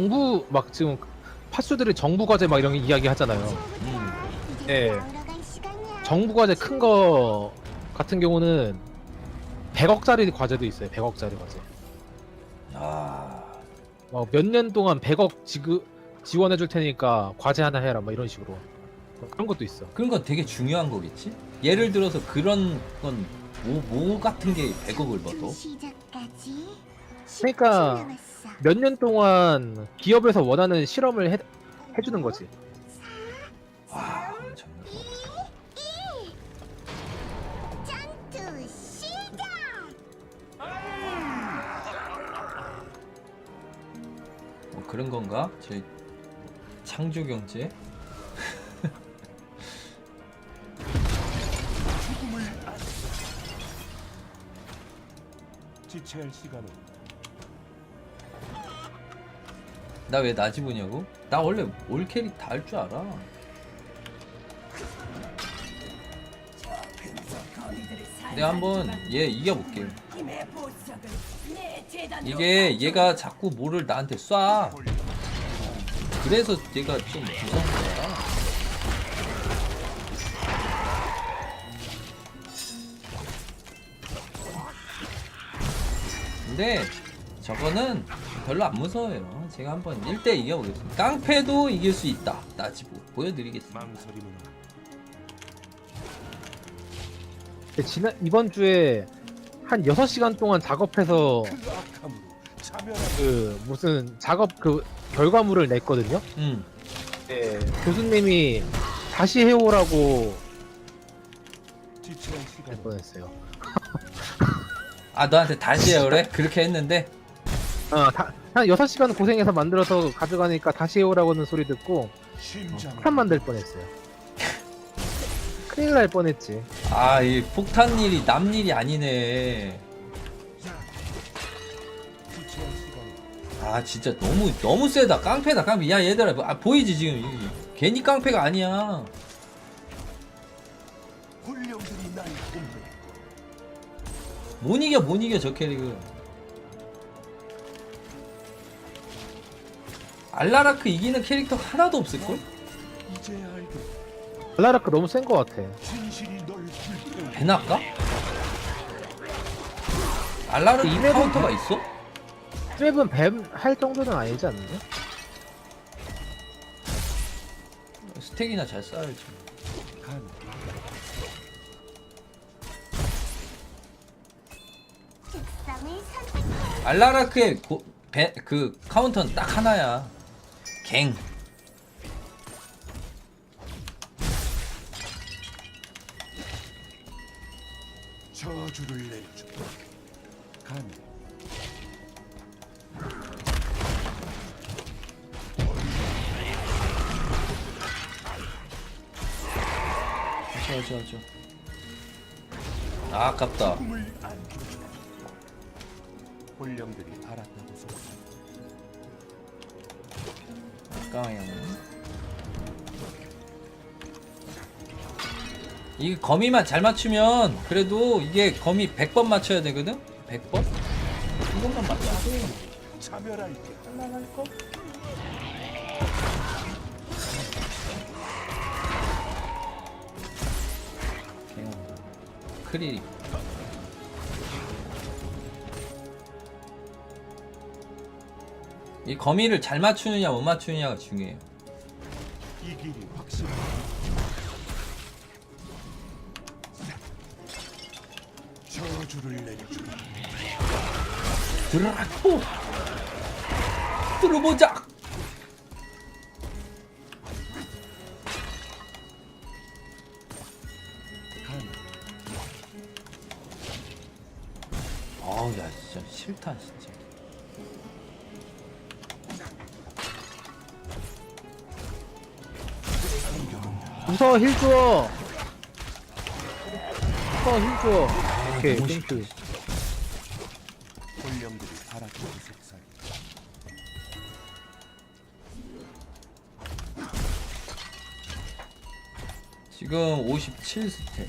정부 막 지금 파수들이 정부 과제 막 이런 이야기 하잖아요. 음. 예. 정부 과제 큰 거 같은 경우는 100억짜리 과제도 있어요. 100억짜리 과제. 아 몇 년 동안 100억 지급 지원해 줄 테니까 과제 하나 해라 뭐 이런 식으로 그런 것도 있어. 그런 건 되게 중요한 거겠지? 예를 들어서 그런 건 뭐, 뭐 같은 게 100억을 벌어? 그러니까 몇 년 동안 기업에서 원하는 실험을 해, 해주는 거지. 와 엄청난 거뭐 그런 건가? 제 창조 경제? 지체할 시간은 나 왜 나지 보냐고? 나 원래 올 캐릭 다 할 줄 알아. 내가 한번 얘 이겨볼게. 이게 얘가 자꾸 뭐를 나한테 쏴. 그래서 얘가 좀 무서운 거야. 근데 저거는 별로 안 무서워요. 제가 한번 1대 이겨보겠습니다. 깡패도 이길 수 있다. 나지보 보여드리겠습니다. 근데 지난 이번 주에 한 6시간 동안 작업해서 그그 무슨 작업 그 결과물을 냈거든요. 음. 네, 교수님이 다시 해오라고 할 뻔했어요. 아 너한테 다시 해 그래? 그렇게 했는데 어, 다, 한 6시간 고생해서 만들어서 가져가니까 다시 해오라고는 소리 듣고 폭탄 만들 뻔했어요. 큰일 날 뻔했지. 아 이 폭탄 일이 남 일이 아니네. 아 진짜 너무 너무 세다. 깡패다 깡패. 야 얘들아 아, 보이지 지금 이- 괜히 깡패가 아니야. 못 이겨 못 이겨 저 캐릭은. 알라라크 이기는 캐릭터 하나도 없을걸? 발라라크 너무 센것 같아. 배나까? 알라라크 이맵은 카운터가 있어? 트랩은 뱀할 정도는 아니지 않나요? 스택이나 잘 쌓아야지. 간 알라라크의 고, 배, 그 카운터는 딱 하나야. 갱. 저주를 내려줘 간 저, 저, 저. 아, 아깝다. 훈령들이 소아 까워요. 이 거미만 잘 맞추면 그래도 이게 거미 100번 맞춰야 되거든? 100번? 한 번만 맞춰도 참여할게 할만할걸? 개운다. 크리 이 거미를 잘 맞추느냐 못 맞추느냐가 중요해요. 이 길이 확실해 저주를 내려줘 드라코 들어보자. 무서워 힐 주워. 무서워 힐 주워. 오케이 너무 땡큐. 바랐다고 속삭이 지금 57 스택.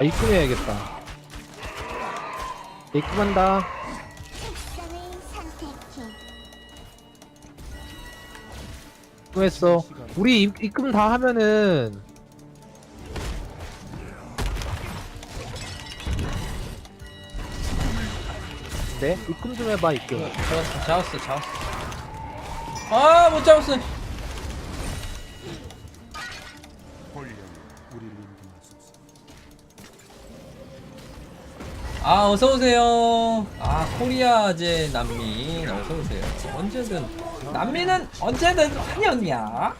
아, 입금해야겠다. 입금한다. 입금했어. 우리 입, 입금 다 하면은 네? 입금 좀 해봐 입금. 잡았어 잡았어 잡았어 아못 잡았어 아 어서오세요. 아 코리아제 난민 어서오세요. 언제든 난민은 언제든 환영이야.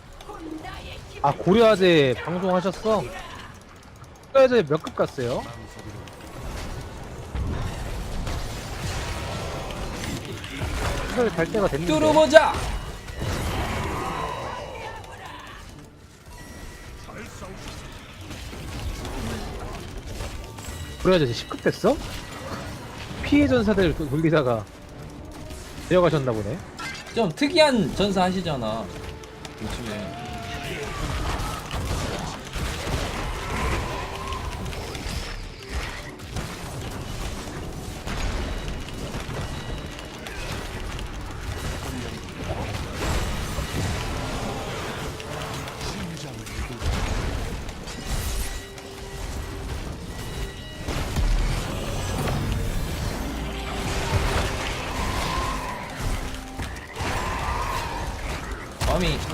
아 고려아재 방송하셨어? 고려아재 몇 급 갔어요? 시설 갈 때가 됐는데. 뚫어보자 고려아재 10급 됐어? 피해 전사들 그 돌리다가 내려가셨나 보네 좀 특이한 전사 하시잖아 요즘에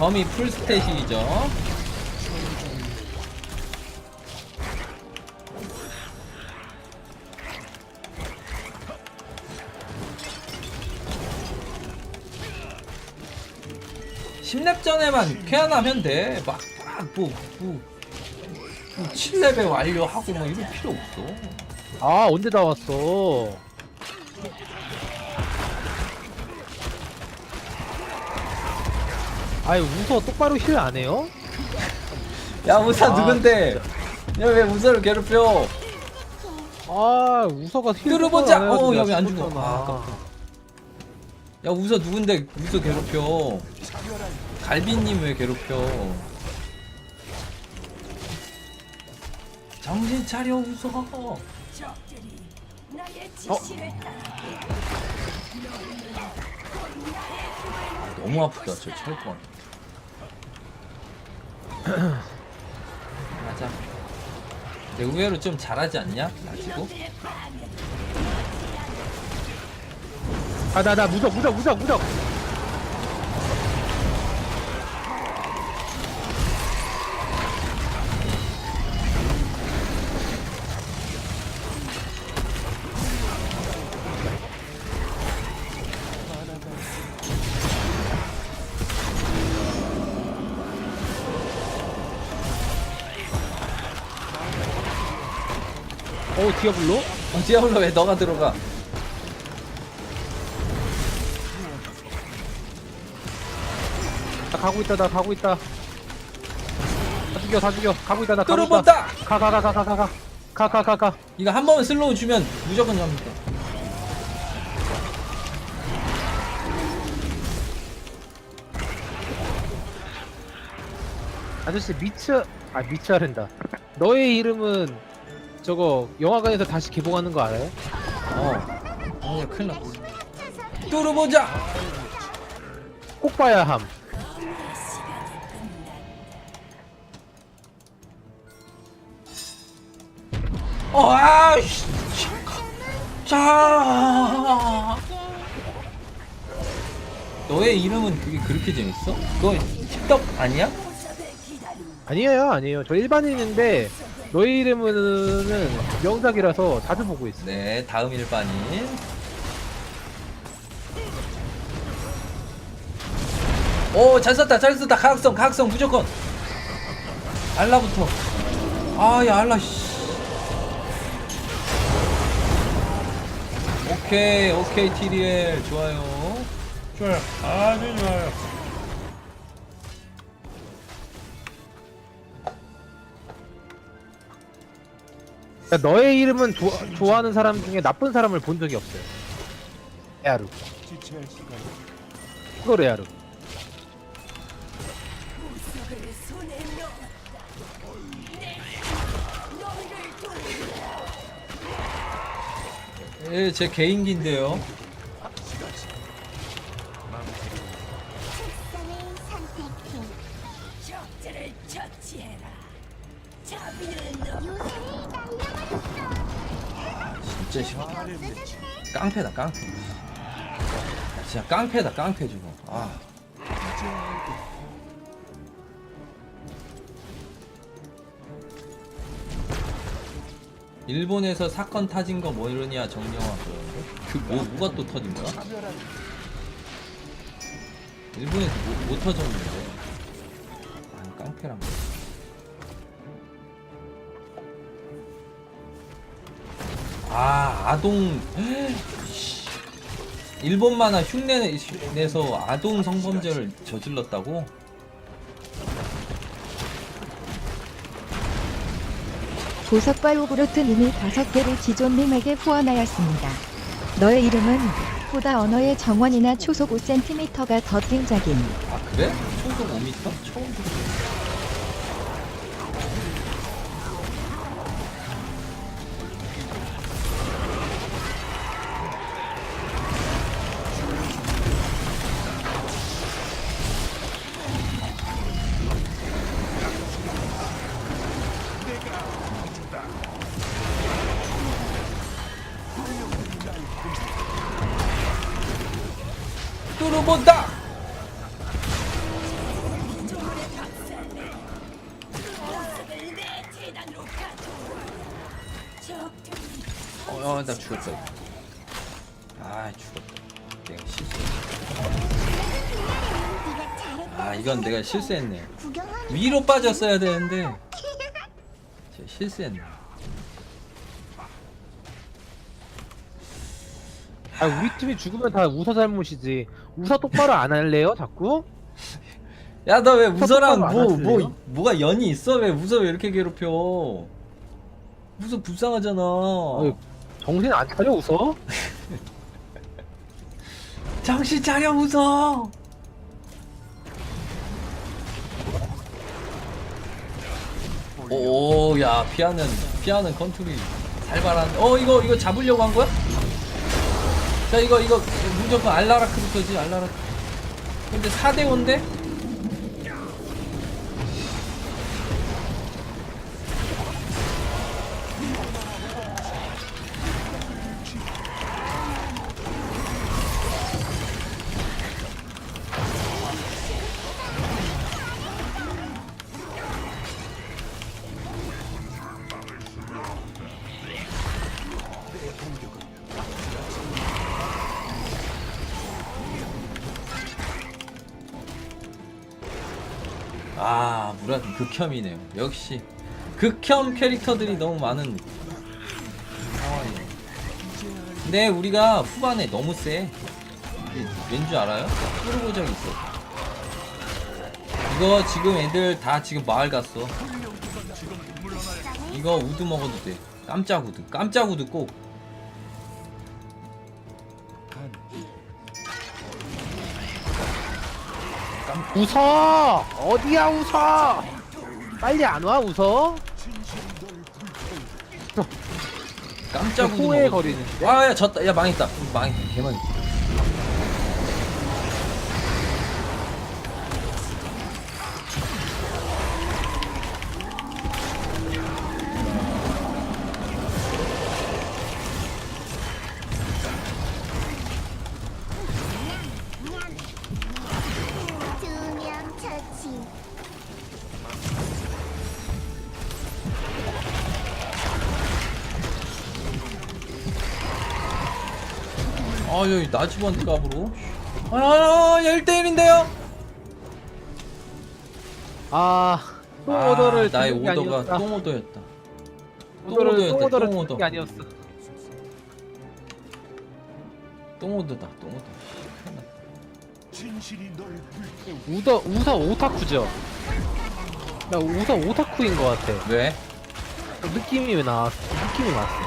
거미 풀스탯이죠 십렙 전에만 쾌한하면 돼. 막, 막, 뭐, 뭐, 뭐 7레벨 완료하고 뭐 이럴 필요 없어. 아 언제 다 왔어 아이 웃어 똑바로 힐 안 해요? 야, 우사 아, 누군데? 야, 왜 우사를 괴롭혀? 아 우서가 힐 뚫어보자! 똑바로 안 해가지고 어, 내가 여기 안 죽어. 죽었잖아. 아, 아깝다. 야, 우사 누군데 우사 괴롭혀? 갈비님 왜 괴롭혀? 정신 차려, 우사. 어? 아, 너무 아프다, 저 철권. 맞아. 근데 의외로 좀 잘하지 않냐? 가지고? 아나 나 무적 무적 무적 무적 어 디아블로? 어, 디아블로 왜 너가 들어가? 나 가고 있다 나 가고 있다 다 죽여 다 죽여 가고 있다 나 가고 있다 뚫어본다! 가 가 가 가 가 가 가 가 가 가 이거 한 번만 슬로우 주면 무조건 잡니다. 아저씨 미츠 아 미츠하랜다 너의 이름은 저거 영화관에서 다시 개봉하는 거 알아요? 어. 어, 큰일 났어. 뚫어보자! 꼭 봐야 함 어, 아, 씨. 자. 너의 이름은 그게 그렇게 재밌어? 그거 틱떡 아니야? 아니에요 아니에요 저 일반인인데 너의 이름은 명작이라서 자주 보고 있어 네, 다음 일반인. 오, 잘 썼다, 잘 썼다. 가학성, 가학성 무조건. 알라부터. 아, 야, 알라, 씨. 오케이, 오케이, TDL. 좋아요. 좋아요. 아주 좋아요. 그러니까 너의 이름은 좋아, 좋아하는 사람 중에 나쁜 사람을 본 적이 없어요 시간. 그거 레아르 예, 제 개인기인데요. 진짜 싫어. 깡패다 깡패. 진짜 깡패다 깡패 저거. 아. 일본에서 사건 타진 거뭐 이러냐 정영화 그러는데 그뭐 뭐가 또 터진 거야? 일본에서 뭐, 뭐 터졌는데? 아 깡패랑. 아 아동 씨. 일본 만화 흉내 내서 아동 성범죄를 저질렀다고? 보석과 요구르트님이 다섯 개를 기존님에게 후원하였습니다. 너의 이름은 보다 언어의 정원이나 초속 5cm가 더 띵작임. 아 그래? 초속 5m? 처음 들어. 어, 어, 나 죽었다. 아, 죽었다. 내가 실수. 아, 이건 내가 실수했네. 위로 빠졌어야 되는데. 제가 실수했네. 아 우리 팀이 죽으면 다 우서 잘못이지. 우서 똑바로 안 할래요? 자꾸? 야, 너왜안 뭐? 뭐, 뭐가 연이 있어? 왜 우서 왜 이렇게 괴롭혀? 우서 불쌍하잖아. 어이, 정신 안 차려 우서? 정신 차려, 우서! 오, 야, 피하는, 피하는 컨트롤이 살벌한. 어, 이거, 이거 잡으려고 한 거야? 자, 이거, 이거, 무조건 알라라크부터지, 알라라크. 근데 4대 5인데? 아, 무라딘 극혐이네요. 역시. 극혐 캐릭터들이 너무 많은 상황이에요. 근데 우리가 후반에 너무 세. 왠줄 알아요? 적이 있어. 이거 지금 애들 다 지금 마을 갔어. 이거 우드 먹어도 돼. 깜짝 우드. 깜짝 우드 꼭. 우서! 어디야 우서! 빨리 안와 우서? 깜짝 후회. 거리는데? 와, 야, 졌다. 야, 망했다. 망했다. 개망했다. 아 여기 나지번 값으로 아 1대1인데요 아, 또 오더를 나의 게 오더가 아니었다. 똥 오더였다 오더를 또 똥오더였다, 오더를 똥오더. 듣는 게 아니었어. 똥 오더다 똥 오더 큰일 났다. 진실이 널 불태우 우더 우서 오타쿠죠? 나 우서 오타쿠인 것 같아. 왜? 느낌이 왜 나왔어? 느낌이 나왔어.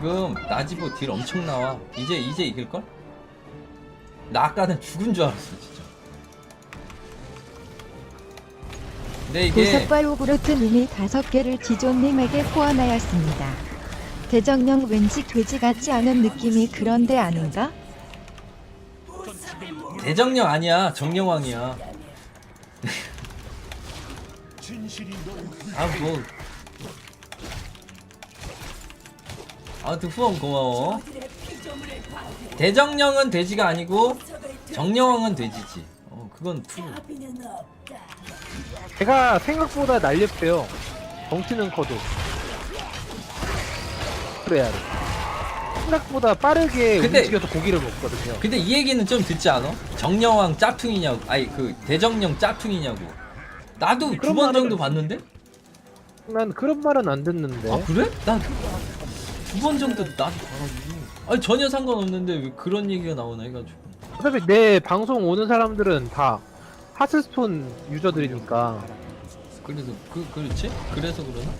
지금 나지보 딜 엄청 나와. 이제 이제 이길 걸? 나 아까는 죽은 줄 알았어, 진짜. 근데 이게 보석발 오브로트 님이 다섯 개를 지존님에게 후원하였습니다. 대정령 왠지 돼지 같지 않은 느낌이 그런데 아닌가? 대정령 아니야, 정령왕이야. 진실이 널 불. 아 뭐. 아무튼 후원 고마워. 대정령은 돼지가 아니고 적을 정령왕은 돼지지. 어, 그건 투. 걔가 생각보다 날렵해요. 덩치는 커도. 그래야 돼. 생각보다 빠르게 근데- 움직여서 고기를 먹거든요. 근데 이 얘기는 좀 듣지 않아? 정령왕 짝퉁이냐고. 아니 그 대정령 짝퉁이냐고. 나도 두 그런 번 말을- 정도 봤는데? 난 그런 말은 안 듣는데. 아 그래? 난 두 번 정도 나도 봐가지고. 아니 전혀 상관없는데 왜 그런 얘기가 나오나 해가지고. 어차피 내 방송 오는 사람들은 다 하스스톤 유저들이니까. 그래서 그 그렇지? 그래서 그러나?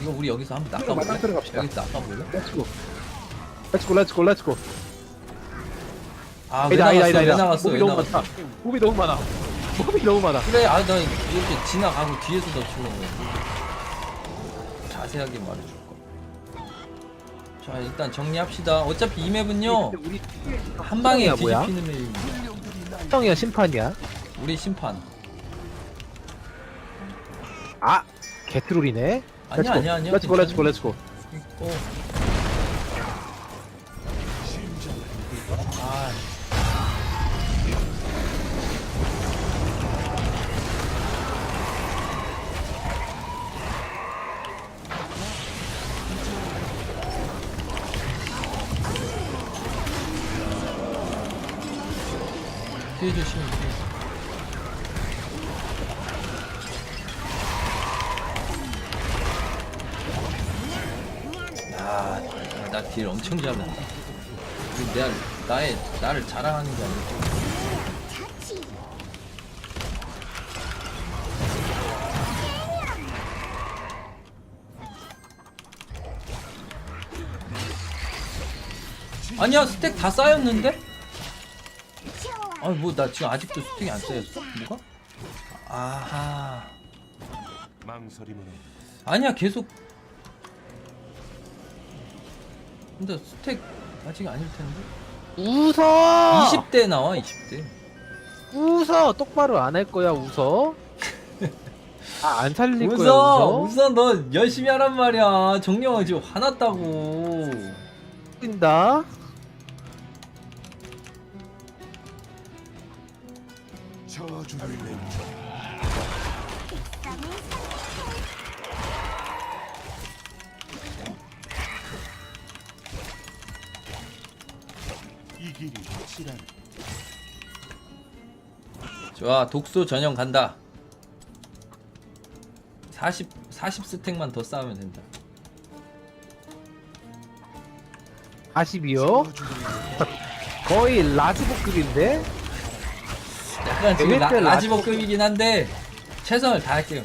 이거 우리 여기서 한번 낚아볼래? 여기서 낚아볼래? 렛츠고. 렛츠고 렛츠고 렛츠고. 아왜 나갔어? 왜 나갔어? 몹이 왜 너무 나갔어? 많다. 몹이 너무 많아. 몹이 너무 많아. 그래 아나 이렇게 지나가고 뒤에서 덮치려고 자세하게 말해줄 거. 자 일단 정리합시다. 어차피 이 맵은요 근데 우리 한 방에 수정이야, 뭐야? 뒤집히는 맵입니다. 심판이야 심판이야. 우리 심판. 아 개트롤이네. 아니야 아니야 아니야. 렛츠고 렛츠고 렛츠고. 조심. 뒤에. 야, 나 딜 엄청 잘한다. 내가 나의 나를 자랑하는 게 아니고. 아니야 스택 다 쌓였는데? 아니 뭐나 지금 아직도 스택이 안 쌓였어? 뭐가? 아하. 망설임은. 아니야 계속. 근데 스택 아직 아닐 텐데. 웃어. 20대 나와 20대. 웃어. 똑바로 안 할 거야 웃어. 아 안 살릴 거야 웃어 웃어. 웃어 너 열심히 하란 말이야. 정령은 지금 화났다고. 뛴다. 좋아 독소 전용 간다 40 40 스택만 더 쌓으면 된다 40이요. 저주를 거의 라즈보급인데. 약간 지금 되게 라, 때 라지버급이긴 한데 최선을 다할게요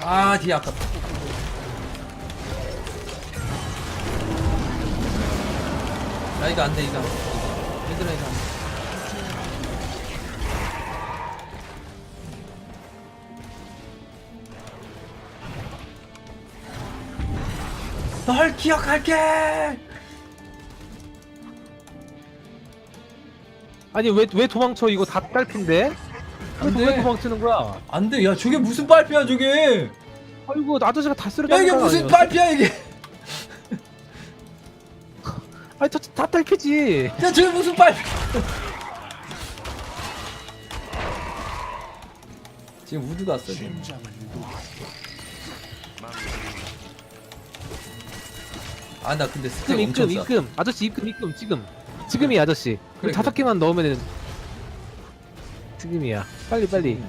아 뒤에 아깝다 야 이거 안돼 이거 안돼. 이거 안돼 널 기억할게 아니 왜 왜 도망쳐 이거 다 딸핀데? 그래서 돼. 왜 도망치는 거야? 안 돼 야 저게 무슨 빨피야 저게 아이고 아저씨가 다 쓰러 야 이게 무슨? 빨피야 이게 아니 다, 다 딸피지. 야 저게 무슨 빨피 지금 우드 갔어 지금 아 아나 근데 스택 입금 엄청 입금 싸 입금. 아저씨 입금 입금 지금. 지금이 아저씨. 그래, 다섯 그래. 개만 넣으면은 지금이야. 빨리 빨리.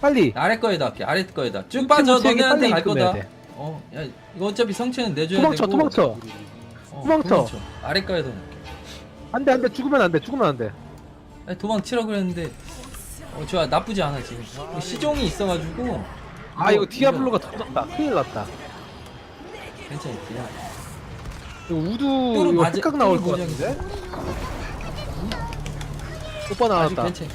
빨리. 아래 거에다 할게 아래 거에다. 쭉 빠져 너네한테 갈 입금해야 거다 돼. 어 야 이거 어차피 성체는 내줘야 도망쳐 되고. 도망쳐. 어, 도망쳐. 아래 거에다 놓을게. 안돼 안돼. 죽으면 안돼 죽으면 안돼. 아니, 도망치라 그랬는데. 어 좋아. 나쁘지 않아 지금. 시종이 있어가지고. 아 이거 디아블로가 터졌다. 큰일 났다. 그냥 이거 우두 뚜루 이거 맞아- 나올 뚜루 것 같은데? 오빠 나왔다. 괜찮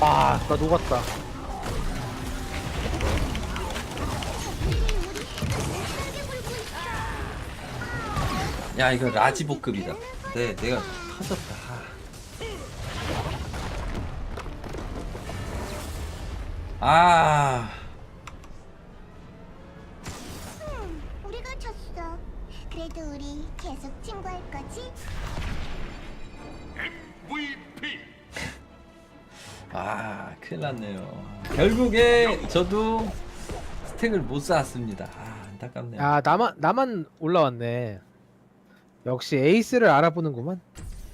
아 아나 녹았다. 야 이거 라지보급이다. 네 내가 터졌다. 아. 우 큰일 났네요. 결국에 저도 스택을 못 쌓았습니다. 아 안타깝네요. 아 나만 나만 올라왔네. 역시 에이스를 알아보는구만